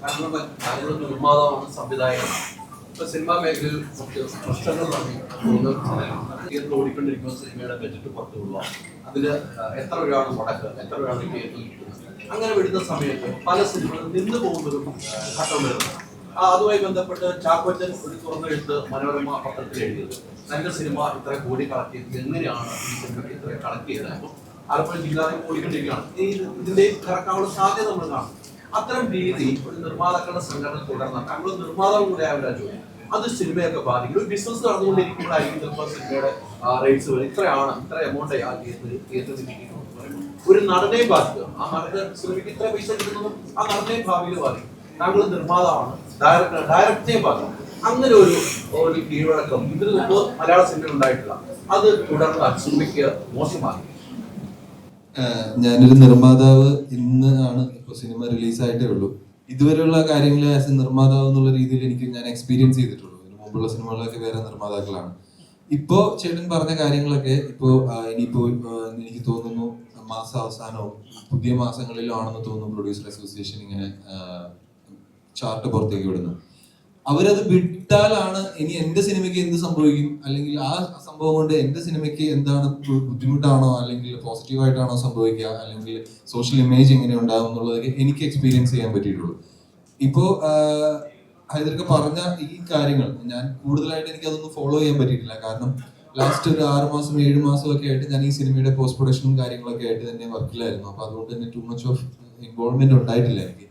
കാരണം താങ്കൾ നിർമ്മാതാവാണ് സംവിധായകനാണ് ഇപ്പൊ സിനിമാ മേഖലയിൽ പ്രശ്നങ്ങൾ തിയേറ്ററിൽ ഓടിക്കൊണ്ടിരിക്കുന്ന സിനിമയുടെ ബജറ്റ് പുറത്തു കൊള്ളുക അതിൽ എത്ര രൂപയാണ് മുടക്ക് എത്ര രൂപയാണ് തിയേറ്ററിൽ കിട്ടുന്നത്? അങ്ങനെ വിടുന്ന സമയത്ത് പല സിനിമകളും നിന്ന് പോകുന്നൊരു ഘട്ടം വരുന്നു. ആ, അതുമായി ബന്ധപ്പെട്ട് ചാക്കോച്ചൻ ഒരു തുറന്നെഴുത്ത് മനോരമ പത്രത്തിൽ എഴുതിയത്. തന്റെ സിനിമ ഇത്ര കോടി കളക്ട് ചെയ്തത് എങ്ങനെയാണ് ഈ സിനിമ ഇത്ര കളക്ട് ചെയ്തത്? അപ്പോൾ ആലപ്പുഴ ജില്ലാ ഓടിക്കൊണ്ടിരിക്കുകയാണ് ഈ ഇതിന്റെ കറക്കാനുള്ള സാധ്യത നമ്മൾ കാണും. അത്തരം രീതി ഒരു നിർമ്മാതാക്കളുടെ സംഘടന തുടർന്നാൽ നമ്മൾ നിർമ്മാതാവ് കൂടെ ആവില്ല ജോലി. അത് സിനിമയൊക്കെ ബാധിക്കും. ബിസിനസ് നടന്നുകൊണ്ടിരിക്കുമ്പോഴായിരിക്കും സിനിമയുടെ റേറ്റ്സ് വരും. ഇത്രയാണ് ഇത്ര എമൗണ്ട് തിയേറ്ററിൽ ഒരു നടനെ ബാധിക്കുക ആ നടന് സിനിമയ്ക്ക് ഇത്ര പൈസ കിട്ടുന്നതും ആ നടനെ ഭാവിയിൽ ബാധിക്കും. താങ്കൾ നിർമ്മാതാവാണ്. ഡയറക്ടർ ഡയറക്ടറെ ബാധിക്കും. അങ്ങനെ ഒരു ഒരു കീഴ്വഴക്കം ഇതിന് മുമ്പ് മലയാള സിനിമ ഉണ്ടായിട്ടില്ല. അത് തുടർന്നാൽ സിനിമയ്ക്ക് മോശമാകും ഞാനൊരു നിർമ്മാതാവ് ഇന്ന് ആണ് ഇപ്പൊ സിനിമ റിലീസായിട്ടേ ഉള്ളൂ. ഇതുവരെയുള്ള കാര്യങ്ങൾ ആസ് എ നിർമ്മാതാവ് എന്നുള്ള രീതിയിൽ എനിക്ക് ഞാൻ എക്സ്പീരിയൻസ് ചെയ്തിട്ടുള്ളൂ. ഇതിന് മുമ്പുള്ള സിനിമകളൊക്കെ വേറെ നിർമ്മാതാക്കളാണ്. ഇപ്പോ ചേട്ടൻ പറഞ്ഞ കാര്യങ്ങളൊക്കെ ഇപ്പോ ഇനിയിപ്പോ എനിക്ക് തോന്നുന്നു മാസ അവസാനവും പുതിയ മാസങ്ങളിലും ആണെന്ന് തോന്നുന്നു പ്രൊഡ്യൂസർ അസോസിയേഷൻ ഇങ്ങനെ ചാർട്ട് പുറത്തേക്ക് വിടുന്നു. അവരത് വിട്ടാലാണ് ഇനി എന്റെ സിനിമയ്ക്ക് എന്ത് സംഭവിക്കും? അല്ലെങ്കിൽ ആ സംഭവം കൊണ്ട് എന്റെ സിനിമയ്ക്ക് എന്താണ് ബുദ്ധിമുട്ടാണോ? അല്ലെങ്കിൽ പോസിറ്റീവായിട്ടാണോ സംഭവിക്കുക? അല്ലെങ്കിൽ സോഷ്യൽ ഇമേജ് എങ്ങനെ ഉണ്ടാകും എന്നുള്ളതൊക്കെ എനിക്ക് എക്സ്പീരിയൻസ് ചെയ്യാൻ പറ്റിയിട്ടുള്ളൂ. ഇപ്പോ ഹൈദർക്ക് പറഞ്ഞ ഈ കാര്യങ്ങൾ ഞാൻ കൂടുതലായിട്ട് എനിക്ക് അതൊന്നും ഫോളോ ചെയ്യാൻ പറ്റിയിട്ടില്ല. കാരണം ലാസ്റ്റ് ഒരു ആറ് മാസം ഏഴ് മാസം ഒക്കെ ആയിട്ട് ഞാൻ ഈ സിനിമയുടെ പോസ്റ്റ് പ്രൊഡക്ഷനും കാര്യങ്ങളൊക്കെ ആയിട്ട് തന്നെ വർക്കിലായിരുന്നു അപ്പൊ അതുകൊണ്ട് തന്നെ ടു മച്ച് ഓഫ് ഇൻവോൾവ്മെന്റ് ഉണ്ടായിട്ടില്ല എനിക്ക്.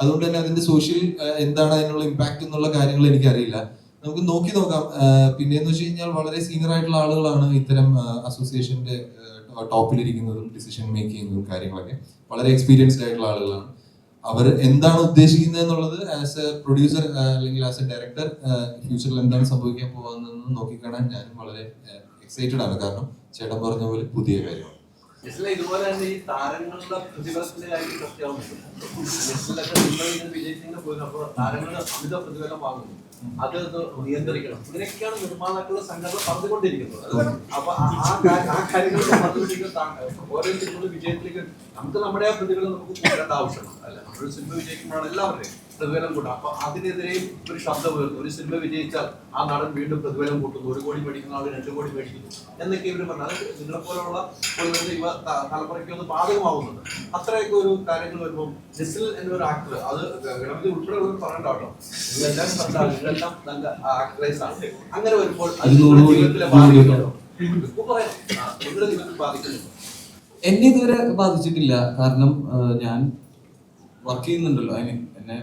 അതുകൊണ്ട് തന്നെ അതിന്റെ സോഷ്യൽ എന്താണ് അതിനുള്ള ഇമ്പാക്ട് എന്നുള്ള കാര്യങ്ങൾ എനിക്കറിയില്ല. നമുക്ക് നോക്കി നോക്കാം. പിന്നെയെന്ന് വെച്ച് കഴിഞ്ഞാൽ വളരെ സീനിയർ ആയിട്ടുള്ള ആളുകളാണ് ഇത്തരം അസോസിയേഷന്റെ ടോപ്പിലിരിക്കുന്നതും ഡിസിഷൻ മേക്ക് ചെയ്യുന്നതും കാര്യങ്ങളൊക്കെ. വളരെ എക്സ്പീരിയൻസ്ഡ് ആയിട്ടുള്ള ആളുകളാണ്. അവർ എന്താണ് ഉദ്ദേശിക്കുന്നത് എന്നുള്ളത് ആസ് എ പ്രൊഡ്യൂസർ അല്ലെങ്കിൽ ആസ് എ ഡയറക്ടർ ഫ്യൂച്ചറിൽ എന്താണ് സംഭവിക്കാൻ പോകുന്നതെന്ന് നോക്കിക്കാണാൻ ഞാനും വളരെ എക്സൈറ്റഡ് ആണ്. കാരണം ചേട്ടൻ പറഞ്ഞ പോലെ പുതിയ കാര്യമാണ്. നെസ്ലെ ഇതുപോലെ ഈ വിജയത്തിലേക്ക് നമുക്ക് നമ്മുടെ ആ പ്രതിഫലം നമുക്ക് കൂട്ടേണ്ട ആവശ്യമാണ് അല്ല? നമ്മളൊരു സിനിമ വിജയിക്കുമ്പോഴാണ് എല്ലാവരുടെയും പ്രതിഫലം കൂട്ടും. അപ്പൊ അതിനെതിരെയും ഒരു ശബ്ദം ഉയർന്നു ഒരു സിനിമ വിജയിച്ചാൽ ആ നടൻ വീണ്ടും പ്രതിഫലം കൂട്ടുന്നു. ഒരു കോടി മേടിക്കുന്ന ആൾ രണ്ട് കോടി മേടിക്കുന്നു. എന്നൊക്കെ ഇവർ പറഞ്ഞു. അത് നിങ്ങളെ പോലുള്ള ഒരു യുവ തലമുറയ്ക്ക് ഒന്ന് ബാധകമാവുന്നുണ്ട്. അത്രയൊക്കെ ഒരു കാര്യങ്ങൾ വരുമ്പോൾ ജിസിൽ എന്നൊരു ആക്ടർ അത് ഗണപതി ഉൾപ്പെടെ ഉള്ളത് പറയണ്ട കേട്ടോ. നിങ്ങളെല്ലാം കണ്ടാൽ നിങ്ങളെല്ലാം നല്ല ആക്ടറേഴ്സ് ആണ്. അങ്ങനെ വരുമ്പോൾ അത് അത് നൂറ് ജീവിതത്തിലെ ബാധിക്കുന്നുണ്ടോ? ഇപ്പൊ പറയാം. ആ, നിങ്ങളുടെ ജീവിതത്തിൽ ബാധിക്കുന്നുണ്ടോ? എന്നെ ഇതുവരെ ബാധിച്ചിട്ടില്ല. കാരണം ഞാൻ വർക്ക് ചെയ്യുന്നുണ്ടല്ലോ. അതിന് എന്നെ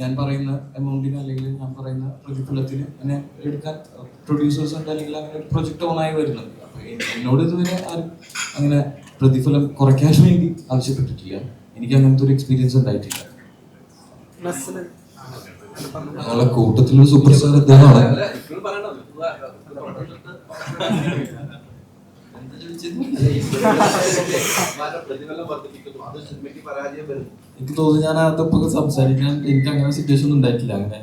ഞാൻ പറയുന്ന എമൗണ്ടിന് അല്ലെങ്കിൽ ഞാൻ പറയുന്ന പ്രതിഫലത്തിന് അങ്ങനെ എടുക്കാൻ പ്രൊഡ്യൂസേഴ്സ് ഉണ്ട് അല്ലെങ്കിൽ അങ്ങനെ ഒരു പ്രൊജക്ട് ഓണായി വരുന്നുണ്ട്. അപ്പോൾ എന്നോട് ഇതുവരെ ആരും അങ്ങനെ പ്രതിഫലം കുറയ്ക്കാൻ വേണ്ടി ആവശ്യപ്പെട്ടിട്ടില്ല. എനിക്ക് അങ്ങനത്തെ ഒരു എക്സ്പീരിയൻസ് ഉണ്ടായിട്ടില്ല. ഞങ്ങളെ കൂട്ടത്തിലൊരു സൂപ്പർ സ്റ്റാർ അദ്ദേഹമാണ് എനിക്ക് തോന്നുന്നു ഞാൻ അകത്തൊക്കെ സംസാരിക്കാൻ എനിക്ക് അങ്ങനെ സിറ്റുവേഷൻ ഒന്നും ഉണ്ടായിട്ടില്ല. അങ്ങനെ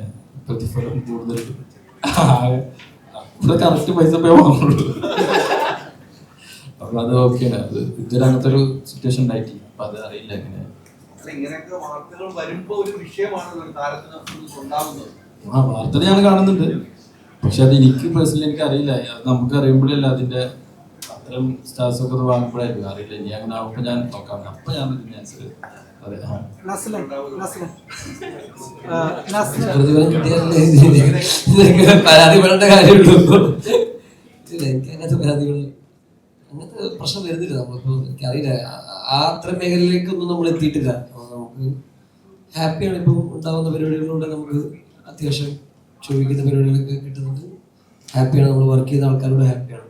പ്രതിഫലം കൂടുതൽ ഇവിടെ കറക്റ്റ് പൈസ പേ വാങ്ങുള്ളൂ. അപ്പൊ അത് ഓക്കെയാണ് അത് ഇതുവരെ അങ്ങനത്തെ ഒരു സിറ്റുവേഷൻ ഉണ്ടായിട്ടില്ല. അപ്പൊ അത് അറിയില്ല അങ്ങനെ ഇങ്ങനെയൊക്കെ വാർത്തകൾ വരുമ്പോ ഒരു വിഷയമാണ് ഒരു താരത്തിന് ആ വാർത്ത ഞാൻ കാണുന്നുണ്ട്. പക്ഷെ അത് എനിക്ക് പേഴ്സണലി എനിക്ക് അറിയില്ല. നമുക്ക് അറിയുമ്പോഴല്ല അതിന്റെ അത്തരം സ്റ്റാർസ് ഒക്കെ വാങ്ങുമ്പോഴായിരിക്കും അറിയില്ല ഇനി അങ്ങനെ ആവുമ്പോൾ ഞാൻ നോക്കാം. അപ്പൊ ഞാൻ ഇതിന് ആൻസർ പരാതിപ്പെടേണ്ട കാര്യമുള്ളൂ. എനിക്ക് അങ്ങനത്തെ പരാതികൾ അങ്ങനത്തെ പ്രശ്നം വരുന്നില്ല. നമ്മളിപ്പോ എനിക്കറിയില്ല. ആ- അത്ര മേഖലയിലേക്കൊന്നും നമ്മൾ എത്തിയിട്ടില്ല. നമുക്ക് ഹാപ്പിയാണ് ഇപ്പം ഉണ്ടാകുന്ന പരിപാടികളിലൂടെ നമുക്ക് അത്യാവശ്യം ചോദിക്കുന്ന പരിപാടികളൊക്കെ കിട്ടുന്നുണ്ട്. ഹാപ്പിയാണ് നമ്മൾ വർക്ക് ചെയ്ത ആൾക്കാരോട് ഹാപ്പിയാണ്.